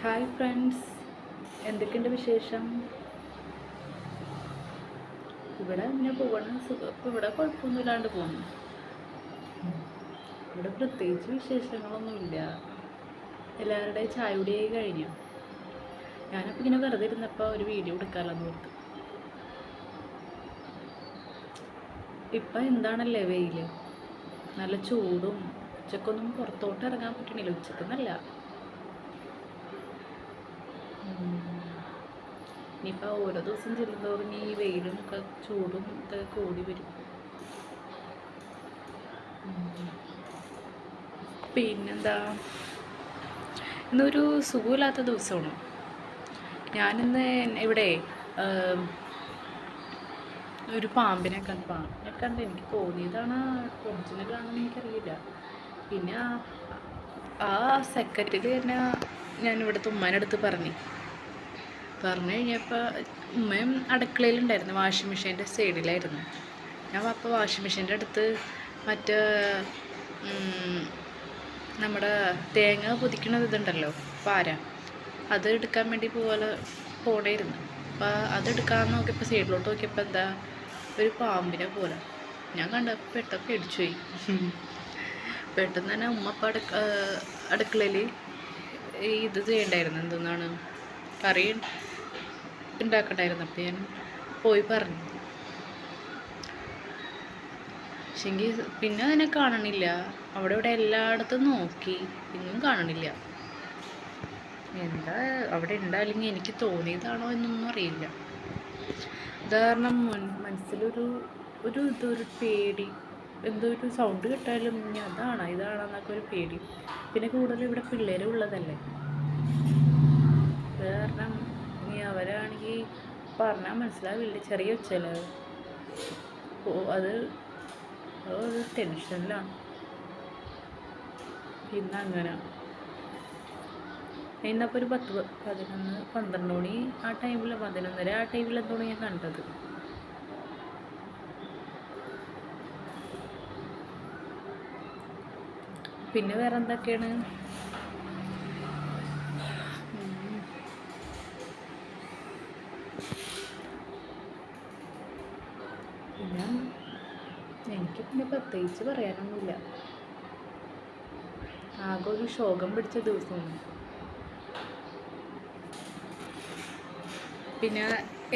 Hi friends. എന്തൊക്കെയുണ്ട് വിശേഷം? ഇവിടെ ഇങ്ങനെ പോകണം സുഖം. ഇവിടെ കുഴപ്പമൊന്നുമില്ലാണ്ട് പോകുന്നു. ഇവിടെ പ്രത്യേകിച്ച് വിശേഷങ്ങളൊന്നുമില്ല. എല്ലാവരുടെയും ചായ കുടിയായി കഴിഞ്ഞു? ഞാനപ്പോൾ ഇങ്ങനെ വെറുതെ ഇരുന്നപ്പോൾ ഒരു വീഡിയോ എടുക്കാമല്ലോ ഓർത്ത്. ഇപ്പം എന്താണല്ലേ വെയിൽ നല്ല ചൂടും ഉച്ചക്കൊന്നും പുറത്തോട്ട് ഇറങ്ങാൻ പറ്റണില്ല. ഉച്ചക്കെന്നല്ല. ഇനിയിപ്പോൾ ഓരോ ദിവസം ചെല്ലുന്തോറും ഈ വെയിലും ഒക്കെ ചൂടും ഒക്കെ കൂടി വരും. പിന്നെന്താ? ഇന്നൊരു സുഖമില്ലാത്ത ദിവസമാണ്. ഞാനിന്ന് ഇവിടെ ഒരു പാമ്പിനെ കണ്ട്. പാമ്പിനെ കണ്ട് എനിക്ക് തോന്നിയതാണ് ഒറിജിനലാണെന്ന് എനിക്കറിയില്ല. പിന്നെ ആ സെക്കൻഡിൽ തന്നെ ഞാൻ ഇവിടുത്തെ അടുത്ത് പറഞ്ഞു. പറഞ്ഞു കഴിഞ്ഞപ്പോൾ ഉമ്മയും അടുക്കളയിലുണ്ടായിരുന്നു വാഷിംഗ് മെഷീന്റെ സൈഡിലായിരുന്നു ഞാൻ അപ്പോൾ വാഷിംഗ് മെഷീന്റെ അടുത്ത് മറ്റേ നമ്മുടെ തേങ്ങ പൊതിക്കണത് ഇതുണ്ടല്ലോ പാര. അത് എടുക്കാൻ വേണ്ടി പോലെ പോണേയിരുന്നു. അപ്പോൾ അതെടുക്കാൻ നോക്കിയപ്പോൾ സൈഡിലോട്ട് നോക്കിയപ്പോൾ എന്താ ഒരു പാമ്പിനെ പോലെ. ഞാൻ കണ്ടപ്പോൾ പെട്ടെന്ന് പേടിച്ചു പോയി. പെട്ടെന്ന് തന്നെ ഉമ്മ അപ്പം അടുക്ക അടുക്കളയിൽ ഇത് ചെയ്യണ്ടായിരുന്നു. എന്തെന്നാണ്? കറി ഉണ്ടാക്കണ്ടായിരുന്നു അപ്പം ഞാൻ പോയി പറഞ്ഞു. പക്ഷെങ്കിൽ പിന്നെ അതിനെ കാണണില്ല. അവിടെ ഇവിടെ എല്ലായിടത്തും നോക്കി. ഇന്നും കാണണില്ല. എന്താ അവിടെ ഉണ്ടായില്ലെങ്കിൽ എനിക്ക് തോന്നിയതാണോ എന്നൊന്നും അറിയില്ല. ഉദാഹരണം മനസ്സിലൊരു ഒരു ഇതൊരു പേടി. എന്തോ ഒരു സൗണ്ട് കേട്ടാലും ഇനി അതാണോ ഇതാണോ ഒരു പേടി. പിന്നെ കൂടുതലും ഇവിടെ പിള്ളേർ ഉള്ളതല്ലേ? കാരണം ഇനി അവരാണെങ്കിൽ പറഞ്ഞാൽ മനസ്സിലാവില്ല? ചെറിയ ഒച്ചല്ലേ അത്. ഒരു ടെൻഷനിലാണ്. പിന്നെ അങ്ങനെ. ഇന്നപ്പോൾ ഒരു പത്ത് പതിനൊന്ന് പന്ത്രണ്ട് മണി ആ ടൈമിൽ പതിനൊന്നര ആ ടൈമിൽ എന്തോ ഞാൻ കണ്ടത്? പിന്നെ വേറെ എന്തൊക്കെയാണ് എനിക്ക് പിന്നെ പ്രത്യേകിച്ച് പറയാനൊന്നുമില്ല. ആകെ ഒരു ശോകം പിടിച്ച ദിവസമാണ്. പിന്നെ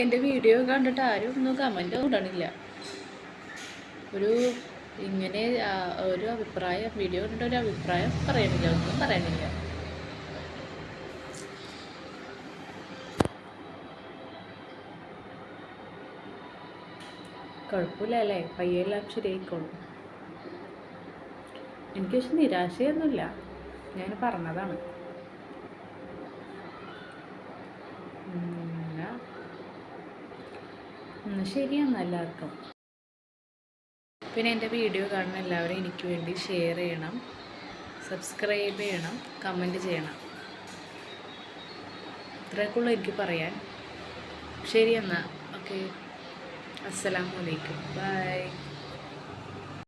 എന്റെ വീഡിയോ കണ്ടിട്ട് ആരും ഒന്നും കമന്റ് ഇടണില്ല. ഒരു ഇങ്ങനെ ഒരു അഭിപ്രായം വീഡിയോ കണ്ട ഒരു അഭിപ്രായം പറയണില്ല ഒന്നും പറയണില്ല കുഴപ്പമില്ല അല്ലേ? പയ്യെല്ലാം ശരിയായിക്കോളും. എനിക്ക് പക്ഷെ നിരാശയൊന്നുമില്ല. ഞാൻ പറഞ്ഞതാണ്. എന്നാ? എല്ലാവർക്കും. പിന്നെ എന്റെ വീഡിയോ കാണുന്ന എല്ലാവരും എനിക്ക് വേണ്ടി ഷെയർ ചെയ്യണം സബ്സ്ക്രൈബ് ചെയ്യണം കമന്റ് ചെയ്യണം. ഇത്രയൊക്കെ ഉള്ളൂ എനിക്ക് പറയാൻ. ശരി എന്നാൽ ഓക്കെ അസ്സലാമു അലൈക്കും. ബൈ